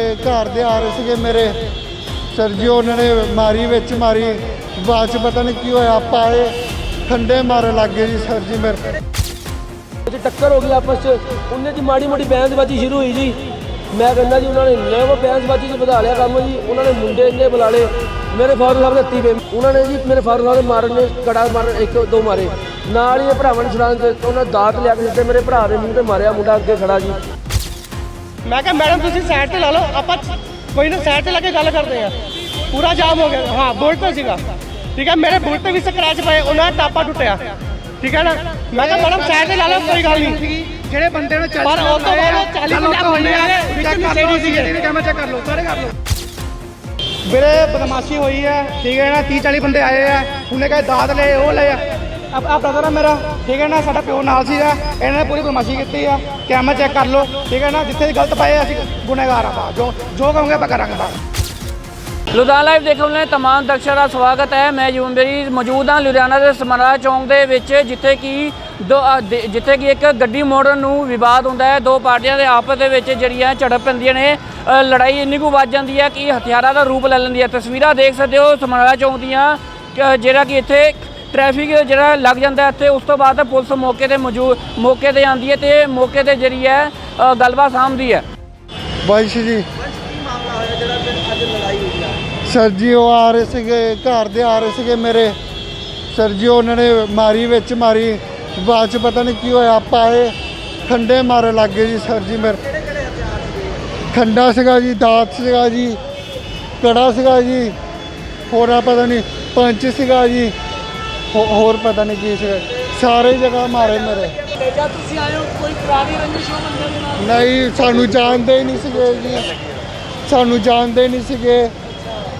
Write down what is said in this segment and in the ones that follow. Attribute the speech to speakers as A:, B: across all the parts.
A: ਘਰ ਦੇ ਆ ਰਹੇ ਸੀਗੇ ਮੇਰੇ। ਸਰ ਜੀ, ਉਹਨਾਂ ਨੇ ਮਾਰੀ ਵਿੱਚ ਮਾਰੀ। ਬਾਅਦ ਚ ਪਤਾ ਨਹੀਂ ਕੀ ਹੋਇਆ ਪਾਏ ਖੰਡੇ ਮਾਰਨ ਲੱਗ ਗਏ ਜੀ ਸਰ ਜੀ ਮੇਰੇ।
B: ਤੇ ਟੱਕਰ ਹੋ ਗਈ ਆਪਸ ਚ। ਉਹਨੇ ਦੀ ਮਾੜੀ ਮੋਟੀ ਬੈਂਸਬਾਜ਼ੀ ਸ਼ੁਰੂ ਹੋਈ ਜੀ। ਮੈਂ ਕਹਿੰਦਾ ਜੀ, ਉਹਨਾਂ ਨੇ ਨਵੇਂ ਬੈਂਸਬਾਜ਼ੀ ਚ ਵਧਾ ਲਿਆ ਕੰਮ ਜੀ। ਉਹਨਾਂ ਨੇ ਮੁੰਡੇ ਇੰਨੇ ਬੁਲਾ ਲਏ। ਮੇਰੇ ਫਾਦਰ ਸਾਹਿਬ ਦੇ ਹੱਤੀ ਪਏ ਉਹਨਾਂ ਨੇ ਜੀ ਮੇਰੇ ਫਾਦਰ ਸਾਹਿਬ ਦੇ ਮਾਰਨ ਨੇ ਕੜਾ ਮਾਰਨ ਇੱਕ ਦੋ ਮਾਰੇ। ਨਾਲ ਹੀ ਇਹ ਭਰਾਵਾਂ ਨੇ ਛੁਡਾਉਣ ਤੇ ਉਹਨਾਂ ਦਾਤ ਲਿਆ ਕੇ ਦਿੱਤੇ। ਮੇਰੇ ਭਰਾ ਦੇ ਮੂੰਹ ਤੇ ਮਾਰਿਆ, ਮੁੰਡਾ ਅੱਗੇ ਖੜਾ ਜੀ।
C: ਮੈਂ ਕਿਹਾ ਮੈਡਮ ਤੁਸੀਂ ਸਾਈਡ ਤੇ ਲਾ ਲਓ ਆਪਾਂ ਕੋਈ ਨਾ ਸਾਈਡ ਤੇ ਲਾ ਕੇ ਗੱਲ ਕਰਦੇ ਆ ਪੂਰਾ ਜਾਮ ਹੋ ਗਿਆ। ਹਾਂ ਬੁਲਟ ਤੇ ਸੀਗਾ। ਠੀਕ ਹੈ ਮੇਰੇ ਬੁਲਟ ਤੇ ਵੀ ਸਕ੍ਰੈਚ ਪਏ ਉਹਨਾਂ ਦਾ ਟਾਪਾ ਟੁੱਟਿਆ। ਠੀਕ ਹੈ ਨਾ? ਮੈਂ ਕਿਹਾ ਮੈਡਮ ਸਾਈਡ ਤੇ ਲਾ ਲਓ ਕੋਈ ਗੱਲ ਨਹੀਂ।
D: ਜਿਹੜੇ ਬੰਦੇ ਨੂੰ ਚੱਲ
C: ਪਰ ਉਹ ਤੋਂ ਬਾਅਦ ਉਹ 40 50 ਮੁੰਡੇ ਆ ਗਏ ਵਿੱਚ
D: ਕੈਮਰਾ ਚੈੱਕ ਕਰ ਲਓ ਸਾਰੇ ਕਰ ਲਓ। ਵੀਰੇ ਬਦਮਾਸ਼ੀ ਹੋਈ ਹੈ। ਠੀਕ ਹੈ ਨਾ? 30 40 ਬੰਦੇ ਆਏ ਆ। ਉਹਨੇ ਕਹੇ ਦਾਤ ਲਏ ਉਹ ਲਏ ਆ ਬ੍ਰਦਰ ਆ ਮੇਰਾ, ਠੀਕ ਹੈ ਨਾ? ਸਾਡਾ ਪਿਓ ਨਾਲ ਸੀਗਾ। ਇਹਨਾਂ ਨੇ ਪੂਰੀ ਬਦਮਾਸ਼ੀ ਕੀਤੀ ਆ। ਕੈਮਰਾ ਚੈੱਕ ਕਰ ਲਓ, ਠੀਕ ਹੈ ਨਾ? ਜਿੱਥੇ ਗਲਤ ਪਾਏ ਅਸੀਂ ਗੁਨੇਗਾਰ ਆ ਜੋ ਜੋ ਕਹੋਗੇ ਆਪਾਂ ਕਰਾਂਗੇ
E: ਲੁਧਿਆਣਾ ਲਾਈਵ ਦੇਖਣ ਵਾਲੇ ਤਮਾਮ ਦਰਸ਼ਕਾਂ ਦਾ ਸਵਾਗਤ ਹੈ। ਮੈਂ ਯੂਨਬਰੀ ਮੌਜੂਦ ਹਾਂ, ਲੁਧਿਆਣਾ ਦੇ ਸਮਰਾ ਚੌਂਕ ਦੇ ਵਿੱਚ, ਜਿੱਥੇ ਕਿ ਦੋ ਜਿੱਥੇ ਕਿ ਇੱਕ ਗੱਡੀ ਮੋੜਨ ਨੂੰ ਵਿਵਾਦ ਹੁੰਦਾ ਹੈ। ਦੋ ਪਾਰਟੀਆਂ ਦੇ ਆਪਸ ਦੇ ਵਿੱਚ ਜਿਹੜੀਆਂ ਝੜਪ ਪੈਂਦੀਆਂ ਨੇ ਲੜਾਈ ਇੰਨੀ ਕੁ ਵੱਜ ਜਾਂਦੀ ਹੈ ਕਿ ਹਥਿਆਰਾਂ ਦਾ ਰੂਪ ਲੈ ਲੈਂਦੀ ਹੈ। ਤਸਵੀਰਾਂ ਦੇਖ ਸਕਦੇ ਹੋ ਸਮਰਾ ਚੌਂਕ ਦੀਆਂ ਜਿਹੜਾ ਕਿ ਇੱਥੇ ਟ੍ਰੈਫਿਕ ਜਿਹੜਾ ਲੱਗ ਜਾਂਦਾ ਇੱਥੇ ਉਸ ਤੋਂ ਬਾਅਦ ਪੁਲਿਸ ਮੌਕੇ ਤੇ ਮੌਜੂਦ ਮੌਕੇ ਤੇ ਆਉਂਦੀ ਹੈ ਤੇ ਮੌਕੇ ਤੇ ਜਿਹੜੀ ਹੈ ਗੱਲਬਾਤ ਸਾਂਭਦੀ ਹੈ।
A: ਬਾਈਸ਼ ਜੀ ਸਰ ਜੀ ਉਹ ਆ ਰਹੇ ਸੀਗੇ ਘਰ ਦੇ ਆ ਰਹੇ ਸੀਗੇ ਮੇਰੇ। ਸਰ ਜੀ ਉਹਨਾਂ ਨੇ ਮਾਰੀ ਵਿੱਚ ਮਾਰੀ। ਬਾਅਦ ਚ ਪਤਾ ਨਹੀਂ ਕੀ ਹੋਇਆ ਪਾਏ ਖੰਡੇ ਮਾਰਨ ਲੱਗ ਗਏ ਜੀ ਸਰ ਜੀ ਮੇਰੇ। ਖੰਡਾ ਸੀਗਾ ਜੀ ਦਾਤ ਸੀਗਾ ਜੀ ਕੜਾ ਸੀਗਾ ਜੀ ਹੋਰ ਆ ਪਤਾ ਨਹੀਂ ਪੰਚ ਸੀਗਾ ਜੀ। ਹੋਰ ਪਤਾ ਨਹੀਂ ਕੀ ਸੀਗਾ। ਸਾਰੇ ਜਗ੍ਹਾ ਮਾਰੇ ਮੇਰੇ।
E: ਜਦ ਤੁਸੀਂ ਆਏ ਹੋ ਕੋਈ ਪੁਰਾਣੀ ਰੰਜਿਸ਼ ਹੋ ਬੰਦੇ ਦੇ ਨਾਲ?
A: ਨਹੀਂ ਸਾਨੂੰ ਜਾਣਦੇ ਹੀ ਨਹੀਂ ਸੀਗੇ ਜੀ। ਸਾਨੂੰ ਜਾਣਦੇ ਨਹੀਂ ਸੀਗੇ।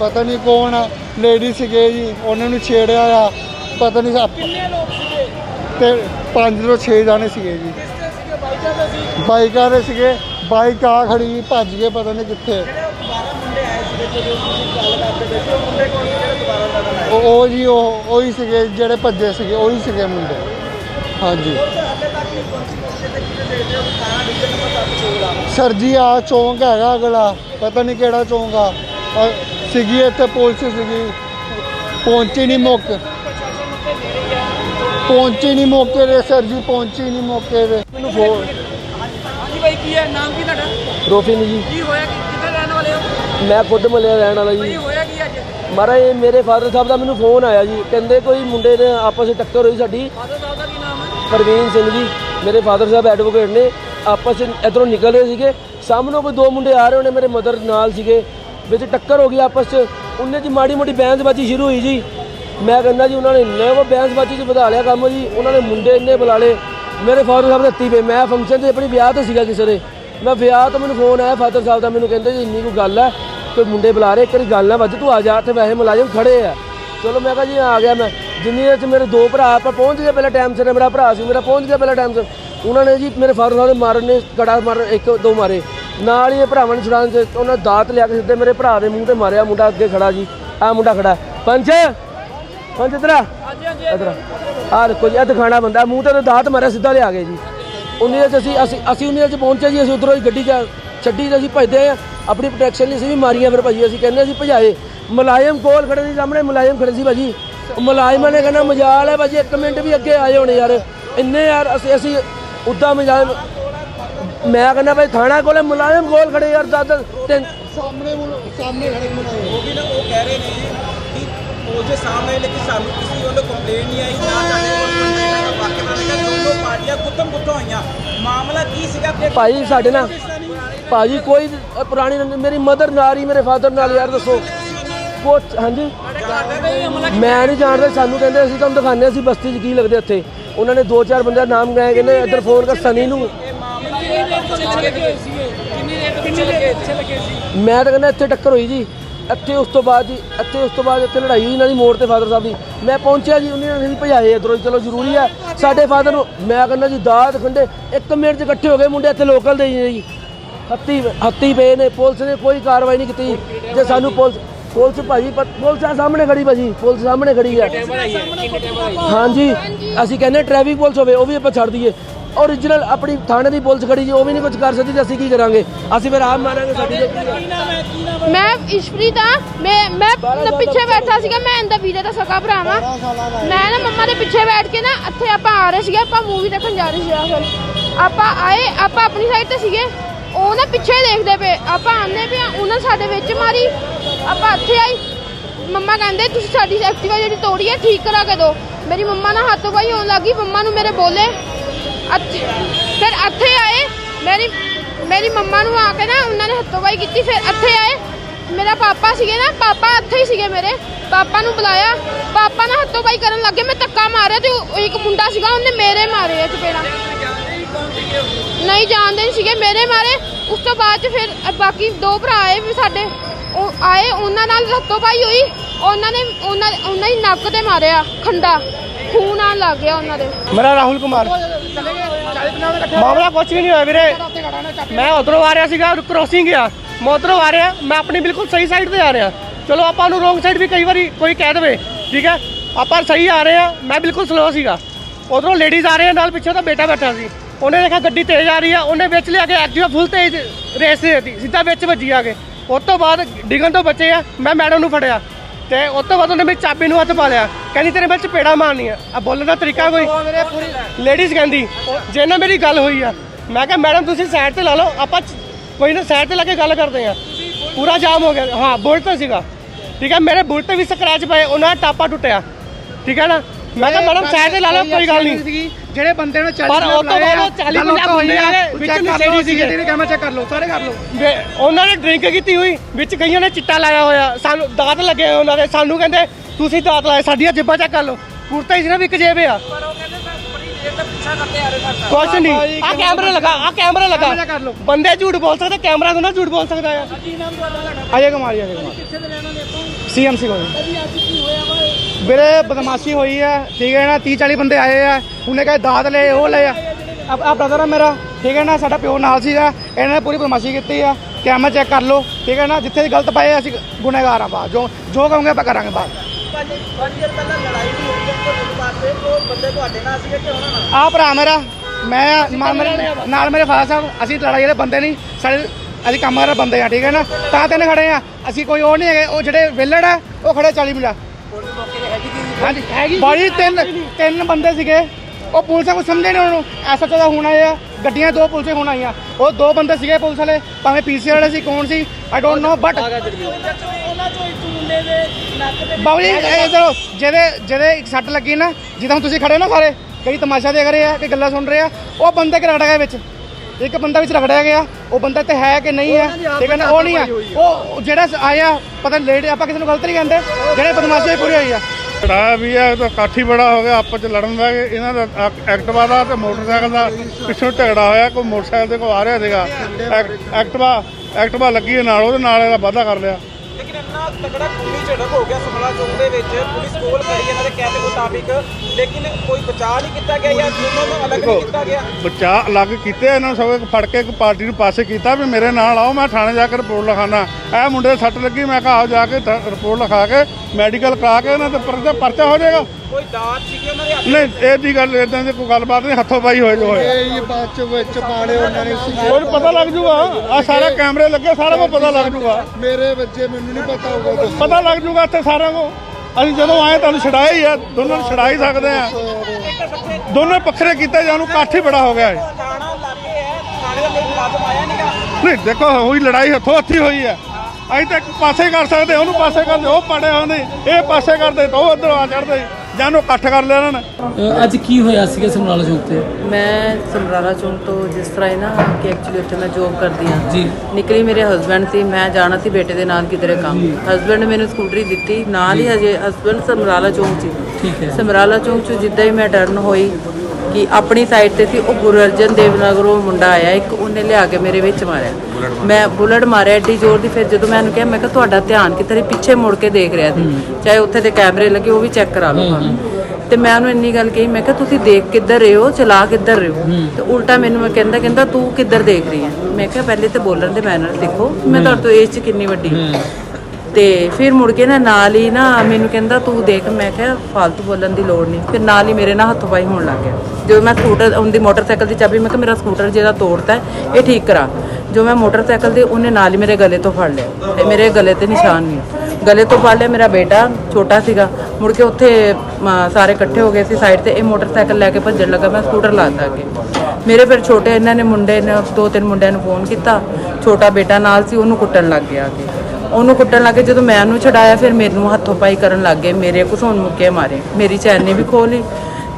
A: ਪਤਾ ਨਹੀਂ ਕੌਣ ਆ ਲੇਡੀ ਸੀਗੇ ਜੀ ਉਹਨਾਂ ਨੂੰ ਛੇੜਿਆ ਆ। ਪਤਾ ਨਹੀਂ
E: ਕਿੰਨੇ ਲੋਕ ਸੀਗੇ?
A: ਤੇ ਪੰਜ ਤੋਂ 6 ਜਾਣੇ ਸੀਗੇ ਜੀ।
E: ਕਿਸ ਤੇ ਸੀਗੇ? ਬਾਈਕਾਂ ਤੇ ਸੀ।
A: ਬਾਈਕਾਂ ਦੇ ਸੀਗੇ। ਬਾਈਕ ਆ ਖੜੀ ਭੱਜ ਗਏ ਪਤਾ ਨਹੀਂ ਕਿੱਥੇ। ਉਹ ਉਹ ਜੀ ਉਹ ਉਹੀ ਸੀਗੇ ਜਿਹੜੇ ਭੱਜੇ ਸੀਗੇ ਉਹੀ ਸੀਗੇ ਮੁੰਡੇ। ਹਾਂਜੀ। ਸਰ ਜੀ ਆ ਚੌਂਕ ਹੈਗਾ ਅਗਲਾ। ਪਤਾ ਨਹੀਂ ਕਿਹੜਾ ਚੌਂਕ ਆ। ਔਰ ਸੀਗੀ ਇੱਥੇ ਪੁਲਿਸ ਸੀਗੀ। ਪਹੁੰਚੀ ਨਹੀਂ ਮੌਕੇ। ਪਹੁੰਚੀ ਨਹੀਂ ਮੌਕੇ ਤੇ ਸਰ ਜੀ ਪਹੁੰਚੀ ਨਹੀਂ ਮੌਕੇ ਤੇ।
B: ਮੈਨੂੰ ਫੋਨ।
E: ਹਾਂਜੀ ਬਾਈ ਕੀ ਹੈ? ਨਾਮ ਕੀ ਤੁਹਾਡਾ?
B: ਰੋਫਿਨ ਜੀ।
E: ਕੀ ਹੋਇਆ? ਕਿ ਕਿੱਥੇ ਰਹਿਣ ਵਾਲੇ ਹੋ?
B: ਮੈਂ ਖੁਦ ਮਲਿਆ ਰਹਿਣ ਵਾਲਾ
E: ਕੀ
B: ਜੀ
E: ਹੋਇਆ?
B: ਮਹਾਰਾਜ ਇਹ ਮੇਰੇ ਫਾਦਰ ਸਾਹਿਬ ਦਾ ਮੈਨੂੰ ਫੋਨ ਆਇਆ ਜੀ। ਕਹਿੰਦੇ ਕੋਈ ਮੁੰਡੇ ਨੇ ਆਪਸ ਵਿੱਚ ਟੱਕਰ ਹੋਈ ਸਾਡੀ।
E: ਫਾਦਰ ਸਾਹਿਬ ਦਾ ਕੀ ਨਾਮ ਹੈ?
B: ਪ੍ਰਵੀਨ ਸਿੰਘ ਜੀ ਮੇਰੇ ਫਾਦਰ ਸਾਹਿਬ ਐਡਵੋਕੇਟ ਨੇ। ਆਪਸ ਵਿੱਚ ਇਧਰੋਂ ਨਿਕਲ ਰਹੇ ਸੀਗੇ। ਸਾਹਮਣੋਂ ਕੋਈ ਦੋ ਮੁੰਡੇ ਆ ਰਹੇ ਹੋਣੇ ਮੇਰੇ ਮਦਰ ਨਾਲ ਸੀਗੇ। ਵਿੱਚ ਟੱਕਰ ਹੋ ਗਈ ਆਪਸ ਚ ਉਹਨੇ ਦੀ ਮਾੜੀ ਮੋਟੀ ਬਹਿਸਬਾਜ਼ੀ ਸ਼ੁਰੂ ਹੋਈ ਜੀ। ਮੈਂ ਕਹਿੰਦਾ ਜੀ ਉਹਨਾਂ ਨੇ ਨਵੇਂ ਬਹਿਸਬਾਜ਼ੀ ਚ ਵਧਾ ਲਿਆ ਕੰਮ ਜੀ। ਉਹਨਾਂ ਨੇ ਮੁੰਡੇ ਇੰਨੇ ਬੁਲਾ ਲਏ। ਮੇਰੇ ਫਾਦਰ ਸਾਹਿਬ ਦੇ ਹੱਤੀ ਪਏ। ਮੈਂ ਫੰਕਸ਼ਨ ਤੇ ਆਪਣੀ ਵਿਆਹ ਤੇ ਸੀਗਾ ਕਿਸੇ ਦੇ। ਮੈਂ ਵਿਆਹ ਤੋਂ ਮੈਨੂੰ ਫੋਨ ਆਇਆ ਫਾਦਰ ਸਾਹਿਬ ਦਾ। ਮੈਨੂੰ ਕਹਿੰਦੇ ਜੀ ਇੰਨੀ ਕੋਈ ਗੱਲ ਹੈ। ਕੋਈ ਮੁੰਡੇ ਬੁਲਾ ਰਹੇ, ਇੱਕ ਗੱਲ ਨਾ ਵੱਜ ਤੂੰ ਆ ਜਾ ਤੇ ਵੈਸੇ ਮੁਲਾਜ਼ਮ ਖੜੇ ਆ। ਚਲੋ ਮੈਂ ਕਿਹਾ ਜੀ, ਆ ਗਿਆ ਮੈਂ। ਜਿੰਨੀ ਦੇਰ ਚ ਮੇਰੇ ਦੋ ਭਰਾ, ਆਪਾਂ ਪਹੁੰਚ ਗਏ ਪਹਿਲਾਂ ਟਾਈਮ ਸਿਰ, ਮੇਰਾ ਭਰਾ ਸੀ, ਮੇਰਾ ਪਹੁੰਚ ਗਿਆ ਪਹਿਲਾਂ ਟਾਈਮ ਸਿਰ। ਉਹਨਾਂ ਨੇ ਜੀ ਮੇਰੇ ਫਾਦਰ ਸਾਹਿਬ ਦੇ ਮਾਰਨ ਨੇ ਕੜਾ ਮਾਰਨ ਇੱਕ, ਦੋ ਮਾਰੇ। ਨਾਲ ਹੀ ਇਹ ਭਰਾਵਾਂ ਨੂੰ ਛੁਡਾਉਣ ਤੇ ਉਹਨਾਂ ਦਾਤ ਲਿਆ ਕੇ ਸਿੱਧੇ ਮੇਰੇ ਭਰਾ ਦੇ ਮੂੰਹ ਤੇ ਮਾਰਿਆ, ਮੁੰਡਾ ਅੱਗੇ ਖੜਾ ਜੀ। ਆ ਮੁੰਡਾ ਖੜਾ। ਪੰਜ। ਪੰਜ ਇਧਰ ਆ।
E: ਹਾਂਜੀ ਹਾਂਜੀ
B: ਇਧਰ ਆ। ਦੇਖੋ ਜੀ ਇਹ ਦਿਖਾਣਾ ਬੰਦਾ, ਮੂੰਹ ਤੇ ਦਾਤ ਮਾਰਿਆ, ਸਿੱਧਾ ਲਿਆ ਗਏ ਜੀ। ਉਨੀ ਦੇਰ ਚ ਅਸੀਂ ਅਸੀਂ ਅਸੀਂ ਉਨੀ ਦੇਰ ਚ ਪਹੁੰਚੇ ਜੀ, ਅਸੀਂ ਉਧਰੋਂ ਹੀ ਗੱਡੀ ਚ ਛੱਡੀ ਤੇ ਅਸੀਂ ਭੱਜਦੇ ਆ। ਆਪਣੀ ਪ੍ਰੋਟੈਕਸ਼ਨ ਲਈ ਅਸੀਂ ਵੀ ਮਾਰੀਆਂ ਫਿਰ ਭਾਜੀ। ਅਸੀਂ ਕਹਿੰਦੇ ਅਸੀਂ ਭਜਾਏ। ਮੁਲਾਜ਼ਮ ਕੋਲ ਖੜੇ ਸੀ ਸਾਹਮਣੇ ਮੁਲਾਜ਼ਮ ਖੜੇ ਸੀ ਭਾਜੀ। ਉਹ ਮੁਲਾਜ਼ਮਾਂ ਨੇ ਕਹਿੰਦਾ ਮਜਾਲ ਹੈ ਭਾਜੀ ਇੱਕ ਮਿੰਟ ਵੀ ਅੱਗੇ ਆਏ ਹੋਣੇ ਯਾਰ। ਇੰਨੇ ਯਾਰ ਅਸੀਂ ਅਸੀਂ ਉੱਦਾਂ ਮਜਾਲ ਮੈਂ ਕਹਿੰਦਾ ਭਾਈ ਥਾਣਾ ਕੋਲੇ ਮੁਲਾਜ਼ਮ ਕੋਲ ਖੜੇ ਯਾਰ ਦਸ ਤਿੰਨ
A: ਸਾਹਮਣੇ ਸਾਹਮਣੇ ਖੜੇ ਬਣਾਏ
F: ਵੀ ਨਾ ਉਹ ਕਹਿ ਰਹੇ ਨੇ ਕਿ ਉਹ ਜੇ ਸਾਹਮਣੇ ਲੇਕਿਨ ਸਾਨੂੰ ਕਿਸੇ ਵੱਲੋਂ ਕੰਪਲੇਨ ਨਹੀਂ ਆਈ ਨਾ ਸਾਡੇ ਕੋਲ ਕੋਈ ਨਾ ਵਾਕਿਆ ਨਾਲ ਕਿ ਦੋਨੋਂ ਪਾਰਟੀਆਂ ਗੁੱਤਮ ਗੁੱਤ ਹੋਈਆਂ। ਮਾਮਲਾ ਕੀ ਸੀਗਾ?
B: ਭਾਈ ਸਾਡੇ ਨਾਲ ਭਾਜੀ ਕੋਈ ਅ, ਪੁਰਾਣੀ ਰੰਜ- ਮੇਰੀ ਮਦਰ ਨਾਲ ਹੀ ਮੇਰੇ ਫਾਦਰ ਨਾਲ ਯਾਰ ਦੱਸੋ। ਕੁਛ ਹਾਂਜੀ? ਮੈਂ ਨਹੀਂ ਜਾਣਦਾ ਸਾਨੂੰ ਕਹਿੰਦੇ ਅਸੀਂ ਤੁਹਾਨੂੰ ਦਿਖਾਉਂਦੇ ਹਾਂ, ਅਸੀਂ ਬਸਤੀ 'ਚ ਕੀ ਲੱਗਦੇ ਇੱਥੇ ਉਹਨਾਂ ਨੇ ਦੋ ਚਾਰ ਬੰਦਿਆਂ ਦਾ ਨਾਮ ਗਏ ਕਹਿੰਦੇ ਇੱਧਰ ਫੋਨ ਕਰ ਸਨੀ ਨੂੰ। ਮੈਂ ਤਾਂ ਕਹਿੰਦਾ ਇੱਥੇ ਟੱਕਰ ਹੋਈ ਜੀ। ਇੱਥੇ ਉਸ ਤੋਂ ਬਾਅਦ ਜੀ ਇੱਥੇ ਉਸ ਤੋਂ ਬਾਅਦ ਇੱਥੇ ਲੜਾਈ ਹੋਈ ਇਹਨਾਂ ਦੀ ਮੋੜ ਤੇ ਫਾਦਰ ਸਾਹਿਬ ਦੀ। ਮੈਂ ਪਹੁੰਚਿਆ ਜੀ ਉਹਨਾਂ ਨੇ ਭਜਾਏ ਇਧਰੋਂ ਚਲੋ ਜ਼ਰੂਰੀ ਹੈ ਸਾਡੇ ਫਾਦਰ ਨੂੰ ਮੈਂ ਕਹਿੰਦਾ ਜੀ ਦਾਤ ਖੰਡੇ ਇੱਕ ਮਿੰਟ 'ਚ ਇਕੱਠੇ ਹੋ ਗਏ ਮੁੰਡੇ ਇੱਥੇ ਲੋਕਲ ਦੇ ਹੀ ਨੇ ਜੀ। ਹੱਤੀ ਹੱਤੀ ਪਏ ਨੇ ਪੁਲਿਸ ਨੇ ਕੋਈ ਕਾਰਵਾਈ ਨਹੀਂ ਕੀਤੀ। ਜੇ ਸਾਨੂੰ ਪੁਲਿਸ ਪੁਲਿਸ ਭਾਜੀ ਪ- ਪੁਲਿਸ ਆ ਸਾਹਮਣੇ ਖੜੀ ਭਾਜੀ ਪੁਲਿਸ ਸਾਹਮਣੇ ਖੜੀ ਹੈ? ਹਾਂਜੀ ਅਸੀਂ ਕਹਿੰਦੇ ਟ੍ਰੈਫਿਕ ਪੁਲਿਸ ਹੋਵੇ ਉਹ ਵੀ ਆਪਾਂ ਛੱਡ ਦਈਏ। ਓਰੀਜਨਲ ਆਪਣੀ ਥਾਣੇ ਦੀ ਪੁਲਿਸ ਖੜੀ ਜੀ ਉਹ ਵੀ ਨਹੀਂ ਕੁਝ ਕਰ ਸਕਦੀ ਤੇ ਅਸੀਂ ਕੀ ਕਰਾਂਗੇ? ਅਸੀਂ ਫਿਰ ਆਪ ਮਾਰਾਂਗੇ ਸਾਡੀ ਆ?
G: ਮੈਂ ਇਸ਼ਪ੍ਰੀਤ ਆ ਮੈਂ ਮੈਂ ਨਾ ਪਿੱਛੇ ਬੈਠਾ ਸੀਗਾ ਮੈਂ ਇਹਦਾ ਵੀਰੇ ਦਾ ਸਕਾ ਭਰਾ ਵਾਂ ਮੈਂ ਨਾ ਮੰਮਾ ਦੇ ਪਿੱਛੇ ਬੈਠ ਕੇ ਨਾ ਇੱਥੇ ਆਪਾਂ ਆ ਰਹੇ ਸੀਗੇ ਆਪਾਂ ਮੂਵੀ ਦੇਖਣ ਜਾ ਰਹੇ ਸੀ ਫਿਰ। ਆਪਾਂ ਆਏ ਆਪਾਂ ਆਪਣੀ ਸਾਈਡ ਤੇ ਸੀਗੇ। ਉਹ ਨਾ ਪਿੱਛੇ ਦੇਖਦੇ ਪਏ। ਆਪਾਂ ਆਨੇ ਪਏ ਉਹਨਾਂ ਸਾਡੇ ਵਿੱਚ ਮਾਰੀ। ਆਪਾਂ ਇੱਥੇ ਆਈ। ਮੰਮਾ ਕਹਿੰਦੇ, ਤੁਸੀਂ ਸਾਡੀ ਐਕਟਿਵਾ ਜਿਹੜੀ ਤੋੜੀ ਹੈ, ਠੀਕ ਕਰਾ ਕੇ ਦਿਓ। ਮੇਰੀ ਮੰਮਾ ਨਾਲ ਹੱਥੋਂ ਪਾਈ ਹੋਣ ਲੱਗੀ, ਮੰਮਾ ਨੂੰ ਮੇਰੇ ਬੋਲੇ। ਫਿਰ ਇੱਥੇ ਆਏ। ਮੇਰੀ ਮੇਰੀ ਮੰਮਾ ਨੂੰ ਆ ਕੇ ਨਾ ਉਹਨਾਂ ਨੇ ਹੱਥੋਂ ਪਾਈ ਕੀਤੀ, ਫਿਰ ਇੱਥੇ ਆਏ। ਮੇਰਾ ਪਾਪਾ ਸੀਗੇ ਨਾ, ਪਾਪਾ ਇੱਥੇ ਹੀ ਸੀਗੇ ਮੇਰੇ। ਪਾਪਾ ਨੂੰ ਬੁਲਾਇਆ। ਪਾਪਾ ਨਾਲ ਹੱਥੋਂ ਪਾਈ ਕਰਨ ਲੱਗੇ, ਮੈਂ ਧੱਕਾ ਮਾਰਿਆ ਤੇ ਉਹ ਇੱਕ ਮੁੰਡਾ ਸੀਗਾ, ਉਹਨੇ ਮੇਰੇ ਮਾਰੇ ਆ ਚਪੇੜਾ। ਨਹੀਂ ਜਾਣਦੇ ਨਹੀਂ ਸੀਗੇ ਮੇਰੇ ਮਾਰੇ। ਉਸ ਤੋਂ ਬਾਅਦ ਚ ਫਿਰ ਬਾਕੀ ਦੋ ਭਰਾ ਆਏ ਵੀ ਸਾਡੇ। ਉਹ ਆਏ ਉਹਨਾਂ ਨਾਲ ਹੱਥੋਂ ਪਾਈ ਹੋਈ। ਉਹਨਾਂ ਨੇ ਉਹਨਾਂ ਉਹਨਾਂ ਹੀ ਨੱਕ ਤੇ ਮਾਰਿਆ ਖੰਡਾ। ਖੂਨ ਆਉਣ ਲੱਗ ਗਿਆ ਉਹਨਾਂ ਦੇ।
C: ਮੇਰਾ ਰਾਹੁਲ ਕੁਮਾਰ। ਮਾਮਲਾ ਕੁਝ ਵੀ ਨਹੀਂ ਹੋਇਆ ਵੀਰੇ। ਮੈਂ ਉਧਰੋਂ ਆ ਰਿਹਾ ਸੀਗਾ ਕ੍ਰੋਸਿੰਗ ਗਿਆ ਮੈਂ ਉਧਰੋਂ ਆ ਰਿਹਾ ਮੈਂ ਆਪਣੀ ਬਿਲਕੁਲ ਸਹੀ ਸਾਈਡ ਤੇ ਆ ਰਿਹਾ। ਚਲੋ ਆਪਾਂ ਨੂੰ ਰੋਂਗ ਸਾਈਡ ਵੀ ਕਈ ਵਾਰੀ ਕੋਈ ਕਹਿ ਦੇਵੇ ਠੀਕ ਹੈ? ਆਪਾਂ ਸਹੀ ਆ ਰਹੇ ਆ ਮੈਂ ਬਿਲਕੁਲ ਸਲੋ ਸੀਗਾ। ਉਧਰੋਂ ਲੇਡੀਜ਼ ਆ ਰਹੇ ਆ ਨਾਲ ਪਿੱਛੇ ਤਾਂ ਬੇਟਾ ਬੈਠਾ ਸੀ। ਉਹਨੇ ਦੇਖਿਆ ਗੱਡੀ ਤੇਜ਼ ਆ ਰਹੀ ਆ ਉਹਨੇ ਵਿੱਚ ਲਿਆ ਕੇ ਐਕਟਿਵਾ ਫੁੱਲ ਤੇਜ਼ ਰੇਸ ਦੇ ਦਿੱਤੀ ਸਿੱਧਾ ਵਿੱਚ ਵੱਜੀ ਆ ਕੇ। ਉਸ ਤੋਂ ਬਾਅਦ ਡਿੱਗਣ ਤੋਂ ਬਚੇ ਆ ਮੈਂ ਮੈਡਮ ਨੂੰ ਫੜਿਆ ਤੇ ਉਸ ਤੋਂ ਬਾਅਦ ਉਹਨੇ ਮੇਰੀ ਚਾਬੀ ਨੂੰ ਹੱਥ ਪਾ ਲਿਆ ਕਹਿੰਦੀ ਤੇਰੇ ਵਿੱਚ ਚਪੇੜਾ ਮਾਰਨੀ ਆ। ਆ ਬੋਲਣ ਦਾ ਤਰੀਕਾ ਕੋਈ? ਲੇਡੀਜ਼ ਕਹਿੰਦੀ ਜੇ ਨਾ ਮੇਰੀ ਗੱਲ ਹੋਈ ਆ ਮੈਂ ਕਿਹਾ ਮੈਡਮ ਤੁਸੀਂ ਸਾਈਡ ਤੇ ਲਾ ਲਓ ਆਪਾਂ ਕੋਈ ਨਾ ਸਾਈਡ ਤੇ ਲਾ ਕੇ ਗੱਲ ਕਰਦੇ ਆ। ਪੂਰਾ ਜਾਮ ਹੋ ਗਿਆ। ਹਾਂ ਬੁਲਟ ਸੀਗਾ। ਠੀਕ ਹੈ ਮੇਰੇ ਬੁਲਟ ਵੀ ਸਕ੍ਰੈਚ ਪਏ ਉਹਨਾਂ ਦਾ ਟਾਪਾ ਟੁੱਟਿਆ। ਠੀਕ ਹੈ ਨਾ? ਮੈਂ ਕਿਹਾ ਮੈਡਮ ਸਾਈਡ ਤੇ ਲਾ ਲਓ ਕੋਈ ਗੱਲ ਨਹੀਂ।
D: ਜਿਹੜੇ ਬੰਦੇ ਨੇ 40
C: ਪਰ ਉਹ ਤੋਂ ਬਾਅਦ ਉਹ 40 ਪੰਜਾਹ ਬੰਦੇ ਆ ਗਏ, ਵਿੱਚ ਨਸ਼ੇੜੀ ਸੀਗੇ।
D: ਸੀਗੇ। ਕੈਮਰਾ ਚੈੱਕ ਕਰ ਲਓ ਸਾਰੇ ਕਰ ਲਓ।
C: ਵੇ- ਉਹਨਾਂ ਨੇ ਡਰਿੰਕ ਕੀਤੀ ਹੋਈ ਵਿੱਚ ਕਈਆਂ ਨੇ ਚਿੱਟਾ ਲਾਇਆ ਹੋਇਆ ਸਾਨੂੰ ਦਾਤ ਲੱਗੇ ਹੋਏ ਉਹਨਾਂ ਦੇ ਸਾਨੂੰ ਕਹਿੰਦੇ ਤੁਸੀਂ ਦਾਤ ਲਾਏ ਸਾਡੀਆਂ ਜੇਬਾਂ ਚੈੱਕ ਕਰ ਲਓ। ਕੁਰਤਾ ਹੀ ਸਿਰਫ ਇੱਕ ਜੇਬ ਆ। ਕੁਛ ਨਹੀਂ। ਆ ਕੈਮਰਾ ਲਗਾ ਆ ਕੈਮਰਾ ਲਗਾ। ਬੰਦੇ ਝੂਠ ਬੋਲ ਸਕਦੇ ਕੈਮਰਾ ਤੋਂ ਨਾ ਝੂਠ ਬੋਲ ਸਕਦਾ ਆ।
D: ਅਜੇ ਕੁਮਾਰ ਜੀ ਅਜੇ ਕੁਮਾਰ ਸੀਐਮਸੀ ਕੋਲ ਵੀਰੇ ਬਦਮਾਸ਼ੀ ਹੋਈ ਹੈ ਠੀਕ ਹੈ ਨਾ 30 40 ਬੰਦੇ ਆਏ ਆ। ਉਹਨੇ ਕਹੇ ਦਾਦ ਲਏ ਉਹ ਲਏ ਆ। ਆ ਬ੍ਰਦਰ ਆ ਮੇਰਾ। ਠੀਕ ਹੈ ਨਾ ਸਾਡਾ ਪਿਓ ਨਾਲ ਸੀਗਾ। ਇਹਨਾਂ ਨੇ ਪੂਰੀ ਬਦਮਾਸ਼ੀ ਕੀਤੀ ਆ। ਕੈਮਰਾ ਚੈੱਕ ਕਰ ਲਓ। ਠੀਕ ਹੈ ਨਾ ਜਿੱਥੇ ਗਲਤ ਪਾਏ ਅਸੀਂ ਗੁਨੇਗਾਰ ਆ ਬਾਅਦ ਜੋ ਜੋ ਕਹੋਗੇ ਆਪਾਂ ਕਰਾਂਗੇ ਬਾਅਦ।
F: ਪੰਜ ਪੰਜ ਦਿਨ ਪਹਿਲਾਂ ਲੜਾਈ ਵੀ ਹੋਈ। ਹੈ ਕੋਈ ਬਾਤ ਉਹ ਬੰਦੇ ਤੁਹਾਡੇ ਨਾਲ ਸੀਗੇ ਕਿ ਉਹਨਾਂ ਨਾਲ?
D: ਆ ਭਰਾ ਮੇਰਾ ਮੈਂ ਨਾਲ ਮੇਰੇ ਨਾਲ ਮੇਰੇ ਫਾਦਰ ਸਾਹਿਬ ਅਸੀਂ ਲੜਾਈ ਵਾਲੇ ਬੰਦੇ ਨਹੀਂ ਸਾਡੇ ਅਸੀਂ ਕੰਮ ਵਾਲੇ ਬੰਦੇ ਆ ਠੀਕ ਹੈ ਨਾ? ਤਾਂ ਤਿੰਨ ਖੜੇ ਆ ਅਸੀਂ ਕੋਈ ਉਹ ਨਹੀਂ ਹੈਗੇ ਉਹ ਜਿਹੜੇ ਵਿਲੜ ਆ ਉਹ ਖੜੇ 40 ਮਿਲਾ ਹਾਂਜੀ। ਹੈਗੀ ਬਾਈ ਤਿੰਨ ਤਿੰਨ ਬੰਦੇ ਸੀਗੇ। ਉਹ ਪੁਲਿਸ ਨੂੰ ਸਮਝੇ ਨਹੀਂ ਉਹਨੂੰ। ਐਸਐਚਓ ਦਾ ਹੁਣ ਆਇਆ ਗੱਡੀਆਂ ਦੋ ਪੁਲਿਸੇ ਹੁਣ ਆਈਆਂ। ਉਹ ਦੋ ਬੰਦੇ ਸੀਗੇ ਪੁਲਿਸ ਵਾਲੇ ਭਾਵੇਂ ਪੀਸੀ ਵਾਲੇ ਸੀ ਕੌਣ ਸੀ ਆਈ ਡੋਨਟ ਨੋ ਬਟ
F: ਦੇ
D: ਬਾਬੂ ਜੀ ਇਹ ਚਲੋ ਜਿਹਦੇ ਜਿਹਦੇ ਇੱਕ ਸੱਟ ਲੱਗੀ ਨਾ ਜਿੱਦਾਂ ਹੁਣ ਤੁਸੀਂ ਖੜੇ ਨਾ ਸਾਰੇ ਕਈ ਤਮਾਸ਼ਾ ਦੇਖ ਰਹੇ ਆ ਕਿ ਗੱਲਾਂ ਸੁਣ ਰਹੇ ਆ ਉਹ ਬੰਦੇ ਕਿ ਰਗੜਿਆ ਗਿਆ ਵਿੱਚ? ਇੱਕ ਬੰਦਾ ਵਿੱਚ ਰਗੜਿਆ ਗਿਆ ਉਹ ਬੰਦਾ ਤੇ ਹੈ ਕਿ ਨਹੀਂ ਹੈ? ਠੀਕ ਹੈ ਨਾ ਉਹ ਨਹੀਂ ਆ ਉਹ ਜਿਹੜਾ ਆਇਆ ਪਤਾ ਲੇਟ ਆਪਾਂ ਕਿਸੇ ਨੂੰ ਗਲਤ ਨਹੀਂ ਕਹਿੰਦੇ ਜਿਹੜੇ ਬਦਮਾਸ਼ੀ ਹੋਈ ਪੂਰੀ ਹੋਈ ਆ।
H: ਲੜਾਇਆ ਵੀ ਹੈ ਤਾਂ ਕਾਠੀ ਬੜਾ ਹੋ ਗਿਆ ਆਪਸ ਚ ਲੜਨ ਦਾ ਇਹਨਾਂ ਦਾ ਐਕ- ਐਕਟਿਵਾ ਦਾ ਤੇ ਮੋਟਰਸਾਈਕਲ ਦਾ ਪਿੱਛੋਂ ਝਗੜਾ ਹੋਇਆ ਕੋਈ ਮੋਟਰਸਾਈਕਲ ਤੇ ਕੋ ਆ ਰਿਹਾ ਸੀਗਾ। ਐਕ- ਐਕਟਿਵਾ ਐਕਟਿਵਾ ਲੱਗੀ ਨਾਲ ਉਹਦੇ ਨਾਲ ਇਹਦਾ ਵਾਧਾ ਕਰ ਲਿਆ।
F: ਤਕੜਾ ਖੂਨੀ ਝੜਪ ਹੋ ਗਿਆ ਸਮਲਾ ਚੌਕ ਦੇ ਵਿੱਚ। ਪੁਲਿਸ ਕੋਲ ਖੜੀ ਇਹਨਾਂ ਦੇ ਕਹਿਣ ਦੇ ਮੁਤਾਬਿਕ। ਲੇਕਿਨ ਕੋਈ ਬਚਾਅ ਨਹੀਂ ਕੀਤਾ ਗਿਆ ਜਾਂ ਦੋਨੋਂ ਨੂੰ ਅਲੱਗ ਨਹੀਂ ਕੀਤਾ ਗਿਆ।
H: ਬੱਚਾ ਅਲੱਗ ਕੀਤੇ ਇਹਨਾਂ ਨੂੰ ਸਭ ਫੜ ਕੇ ਇੱਕ ਪਾਰਟੀ ਨੂੰ ਪਾਸੇ ਕੀਤਾ ਵੀ ਮੇਰੇ ਨਾਲ ਆਓ ਮੈਂ ਥਾਣੇ ਜਾ ਕੇ ਰਿਪੋਰਟ ਲਿਖਾਣਾ ਇਹ ਮੁੰਡੇ ਦੇ ਸੱਟ ਲੱਗੀ ਮੈਂ ਕਿਹਾ ਆਓ ਜਾ ਕੇ ਰਿਪੋਰਟ ਲਿਖਾ ਕੇ ਮੈਡੀਕਲ ਕਰਾ ਕੇ ਇਹਨਾਂ ਤੇ ਪਰਚਾ ਹੋ ਜਾਏਗਾ।
F: ਕੋਈ ਦਾਤ
H: ਨਹੀਂ ਇਹ ਦੀ ਗੱਲ ਇਦਾਂ ਦੀ ਕੋਈ ਗੱਲਬਾਤ ਨਹੀਂ ਹੱਥੋਂ ਪਾਈ ਹੋਏ ਹੋਇਆ
A: ਇਹ ਬਾਅਦ ਚ ਵਿੱਚ ਪਾੜੇ ਉਹਨਾਂ ਨੇ
H: ਹੋਰ ਪਤਾ ਲੱਗ ਜੂਗਾ। ਆ ਸਾਰੇ ਕੈਮਰੇ ਲੱਗੇ ਸਾਰਾ ਕੁਝ ਪਤਾ ਲੱਗ ਜੂਗਾ।
A: ਮੇਰੇ ਬੱਚੇ ਮੈਨੂੰ ਨਹੀਂ ਪਤਾ ਹੋਊਗਾ
H: ਪਤਾ ਲੱਗ ਜੂਗਾ ਇੱਥੇ ਸਾਰਿਆਂ ਨੂੰ। ਅਸੀਂ ਜਦੋਂ ਆਏ ਤੁਹਾਨੂੰ ਛਡਾਇਆ ਹੀ ਆ ਦੋਨਾਂ ਨੂੰ ਛਡਾ ਹੀ ਸਕਦੇ ਆ ਦੋਨੇ ਪੱਖਰੇ ਕੀਤੇ ਜਾਨੂੰ ਇਕੱਠ ਹੀ ਬੜਾ ਹੋ ਗਿਆ ਹੈ ਨਹੀਂ ਦੇਖੋ ਹੋਈ ਲੜਾਈ ਹੱਥੋਂ ਹੱਥੀ ਹੋਈ ਹੈ। ਅਸੀਂ ਤਾਂ ਪਾਸੇ ਕਰ ਸਕਦੇ ਉਹਨੂੰ ਪਾਸੇ ਕਰਦੇ ਉਹ ਪੜੇ ਹੁੰਦੇ ਇਹ ਪਾਸੇ ਕਰਦੇ ਤਾਂ ਉਹ ਇੱਧਰ ਆ ਚੜਦੇ ਜਾਨੂੰ ਇਕੱਠ ਕਰ ਨੇ।
I: ਅੱਜ ਕੀ ਹੋਇਆ ਸੀਗਾ ਸਮਰਾਲਾ ਚੌਕ ਤੇ?
J: ਮੈਂ ਸਮਰਾਲਾ ਚੌਂਕ ਤੋਂ ਜਿਸ ਤਰ੍ਹਾਂ ਹੈ ਨਾ ਕਿ ਐਕਚੁਅਲੀ ਉੱਥੇ ਮੈਂ ਜੋਬ ਕਰਦੀ ਹਾਂ।
I: ਜੀ।
J: ਨਿਕਲੀ ਮੇਰੇ ਹਸਬੰਡ ਸੀ ਮੈਂ ਜਾਣਾ ਸੀ ਬੇਟੇ ਦੇ ਨਾਲ ਕਿਧਰੇ ਕੰਮ। ਹਸਬੰਡ ਨੇ ਮੈਨੂੰ ਸਕੂਟਰੀ ਦਿੱਤੀ ਨਾਲ ਹੀ ਹਜੇ ਹਸਬੰਡ ਸਮਰਾਲਾ ਚੌਂਕ 'ਚ।
I: ਠੀਕ ਹੈ।
J: ਸਮਰਾਲਾ ਚੌਂਕ 'ਚ ਜਿੱਦਾਂ ਹੀ ਮੈਂ ਟਰਨ ਹੋਈ ਕਿ ਆਪਣੀ ਸਾਈਡ ਤੇ ਸੀ ਉਹ ਗੁਰੂ ਅਰਜਨ ਦੇਵ ਨਗਰੋਂ ਮੁੰਡਾ ਆਇਆ ਇੱਕ ਉਹਨੇ ਲਿਆ ਕੇ ਮੇਰੇ ਵਿੱਚ ਮਾਰਿਆ। ਮੈਂ ਬੁਲਟ ਮਾਰਿਆ ਏਡੀ ਜ਼ੋਰ ਦੀ ਫਿਰ ਜਦੋਂ ਮੈਂ ਉਹਨੂੰ ਕਿਹਾ ਮੈਂ ਕਿਹਾ ਤੁਹਾਡਾ ਧਿਆਨ ਹੈ ਪਿੱਛੇ ਮੁੜ ਕੇ ਦੇਖ ਰਿਹਾ ਸੀ। ਚਾਹੇ ਉੱਥੇ ਦੇ ਕੈਮਰੇ ਲੱਗੇ ਉਹ ਵੀ ਚੈੱਕ ਕਰਾ ਲਓ। ਤੇ ਮੈਂ ਉਹਨੂੰ ਇੰਨੀ ਗੱਲ ਕਹੀ ਮੈਂ ਕਿਹਾ ਤੁਸੀਂ ਦੇਖ ਕਿੱਧਰ ਰਹੇ ਹੋ? ਚਲਾ ਕਿੱਧਰ ਰਹੇ ਹੋ? ਤੇ ਉਲਟਾ ਮੈਨੂੰ ਮੈਂ ਕਹਿੰਦਾ ਕਹਿੰਦਾ ਤੂੰ ਕਿੱਧਰ ਦੇਖ ਰਹੀ ਹੈ? ਮੈਂ ਕਿਹਾ ਪਹਿਲੇ ਤੇ ਬੋਲਣ ਦੇ ਮੈਨਰ ਦੇਖੋ। ਮੈਂ ਤੁਹਾਡੇ ਤੋਂ ਏਜ 'ਚ ਕਿੰਨੀ ਵੱਡੀ ਹਾਂ। ਤੇ ਫਿਰ ਮੁੜ ਕੇ ਨਾ ਨਾਲ ਹੀ ਨਾ ਮੈਨੂੰ ਕਹਿੰਦਾ, ਤੂੰ ਦੇਖ। ਮੈਂ ਕਿਹਾ ਫालतू ਬੋਲਣ ਦੀ ਲੋੜ ਨਹੀਂ। ਫਿਰ ਨਾਲ ਹੀ ਮੇਰੇ ਨਾਲ ਹੱਥੋਂ ਪਾਈ ਹੋਣ ਲੱਗ ਗਿਆ। ਜਦੋਂ ਮੈਂ ਸਕੂਟਰ, ਉਹਦੀ ਮੋਟਰਸਾਈਕਲ ਦੀ ਚਾਬੀ, ਮੈਂ ਕਿਹਾ, ਮੇਰਾ ਸਕੂਟਰ ਜਿਹਦਾ ਤੋੜਤਾ ਇਹ ਠੀਕ ਕਰਾ। ਜੋ ਮੈਂ ਮੋਟਰਸਾਈਕਲ ਦੇ, ਉਹਨੇ ਨਾਲ ਹੀ ਮੇਰੇ ਗਲੇ ਤੋਂ ਫੜ ਲਿਆ ਤੇ ਮੇਰੇ ਗਲੇ ਤੇ ਨਿਸ਼ਾਨ ਨਹੀਂ। ਗਲੇ ਤੋਂ ਫੜ ਲਿਆ, ਮੇਰਾ ਬੇਟਾ ਛੋਟਾ ਸੀਗਾ। ਮੁੜ ਕੇ ਉੱਥੇ ਸਾਰੇ ਇਕੱਠੇ ਹੋ ਗਏ ਸੀ ਸਾਈਡ ਤੇ। ਇਹ ਮੋਟਰਸਾਈਕਲ ਲੈ ਕੇ ਭੱਜਣ ਲੱਗਾ, ਮੈਂ ਸਕੂਟਰ ਲਾਤਾ ਅੱਗੇ। ਮੇਰੇ ਫਿਰ ਛੋਟੇ, ਇਹਨਾਂ ਨੇ ਮੁੰਡੇ ਨੇ ਦੋ ਤਿੰਨ ਮੁੰਡਿਆਂ ਨੂੰ ਫੋਨ ਕੀਤਾ। ਛੋਟਾ ਬੇਟਾ ਨਾਲ ਸੀ, ਉਹਨੂੰ ਕੁੱਟਣ ਲੱਗ ਗਿਆ ਅੱਗੇ। ਉਹਨੂੰ ਕੁੱਟਣ ਲੱਗੇ ਜਦੋਂ ਮੈਂ ਉਹਨੂੰ ਛਡਾਇਆ ਫਿਰ ਮੈਨੂੰ ਹੱਥੋਂ ਪਾਈ ਕਰਨ ਲੱਗ ਮੇਰੇ ਘਸੋਣ ਮੁੱਕੇ ਮਾਰੇ। ਮੇਰੀ ਚੈਨੀ ਵੀ ਖੋਲੀ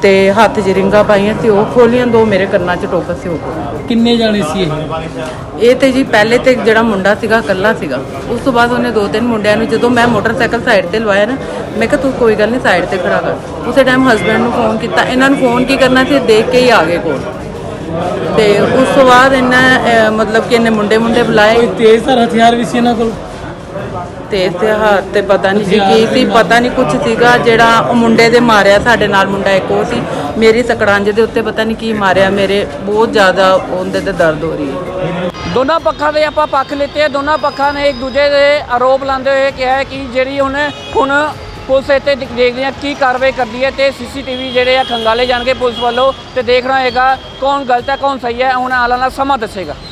J: ਤੇ ਹੱਥ 'ਚ ਰਿੰਗਾਂ ਪਾਈਆਂ ਸੀ ਉਹ ਖੋਲੀਆਂ ਦੋ ਮੇਰੇ ਕੰਨਾਂ 'ਚ ਟੋਪਸ ਸੀ ਉਹ।
I: ਕਿੰਨੇ ਜਾਣੇ ਸੀ ਇਹ?
J: ਇਹ ਤੇ ਜੀ ਪਹਿਲੇ ਤੇ ਜਿਹੜਾ ਮੁੰਡਾ ਸੀਗਾ ਇਕੱਲਾ ਸੀਗਾ। ਉਸ ਤੋਂ ਬਾਅਦ ਉਹਨੇ ਦੋ ਤਿੰਨ ਮੁੰਡਿਆਂ ਨੂੰ ਜਦੋਂ ਮੈਂ ਮੋਟਰਸਾਈਕਲ ਸਾਈਡ ਤੇ ਲਵਾਇਆ ਨਾ ਮੈਂ ਕਿਹਾ ਤੂੰ ਕੋਈ ਗੱਲ ਨਹੀਂ ਸਾਈਡ ਤੇ ਖੜਾ ਕਰ। ਉਸੇ ਟਾਈਮ ਹਸਬੰਡ ਨੂੰ ਫੋਨ ਕੀਤਾ। ਇਹਨਾਂ ਨੂੰ ਫੋਨ ਕੀ ਕਰਨਾ ਸੀ? ਦੇਖ ਕੇ ਹੀ ਆ ਗਏ ਕੋਲ। ਤੇ ਉਸ ਤੋਂ ਬਾਅਦ ਇਹਨਾਂ ਅਹ, ਮਤਲਬ ਕਿ ਇਹਨੇ ਮੁੰਡੇ ਮੁੰਡੇ ਬੁਲਾਏ।
I: ਕੋਈ ਤੇਜ਼ ਹਥਿਆਰ ਵੀ ਸੀ ਇਹਨਾਂ ਕੋਲ?
J: ਤੇ ਇਸੇ ਤੇ ਪਤਾ ਨਹੀਂ ਜੀ ਕੀ ਸੀ, ਪਤਾ ਨਹੀਂ ਕੁਝ ਸੀਗਾ। ਜਿਹੜਾ ਉਹ ਮੁੰਡੇ ਦੇ ਮਾਰਿਆ, ਸਾਡੇ ਨਾਲ ਮੁੰਡਾ ਇੱਕ ਉਹ ਸੀ, ਮੇਰੀ ਸਕੜਾਂਜ ਦੇ ਉੱਤੇ ਪਤਾ ਨਹੀਂ ਕੀ ਮਾਰਿਆ। ਮੇਰੇ ਬਹੁਤ ਜ਼ਿਆਦਾ ਉਹਦੇ ਤੇ ਦਰਦ ਹੋ ਰਹੀ ਹੈ।
E: ਦੋਨਾਂ ਪੱਖਾਂ ਦੇ ਆਪਾਂ ਪੱਖ ਲਿੱਤੇ। ਆ ਦੋਨਾਂ ਪੱਖਾਂ ਨੇ ਇੱਕ ਦੂਜੇ ਦੇ ਆਰੋਪ ਲਾਉਂਦੇ ਹੋਏ ਕਿਹਾ ਕਿ ਜਿਹੜੀ ਹੁਣ ਹੁਣ ਪੁਲਿਸ ਇੱਥੇ ਦੇਖ- ਦੇਖਦੇ ਆ ਕੀ ਕਾਰਵਾਈ ਕਰਦੀ ਹੈ ਤੇ ਸੀਸੀਟੀਵੀ ਜਿਹੜੇ ਆ ਖੰਗਾਲੇ ਜਾਣਗੇ ਪੁਲਿਸ ਵੱਲੋਂ ਤੇ ਦੇਖਣਾ ਹੋਏਗਾ ਕੌਣ ਗਲਤ ਹੈ, ਕੌਣ ਸਹੀ ਹੈ। ਹੁਣ ਆਉਣ ਵਾਲਾ ਸਮਾਂ ਦੱਸੇਗਾ।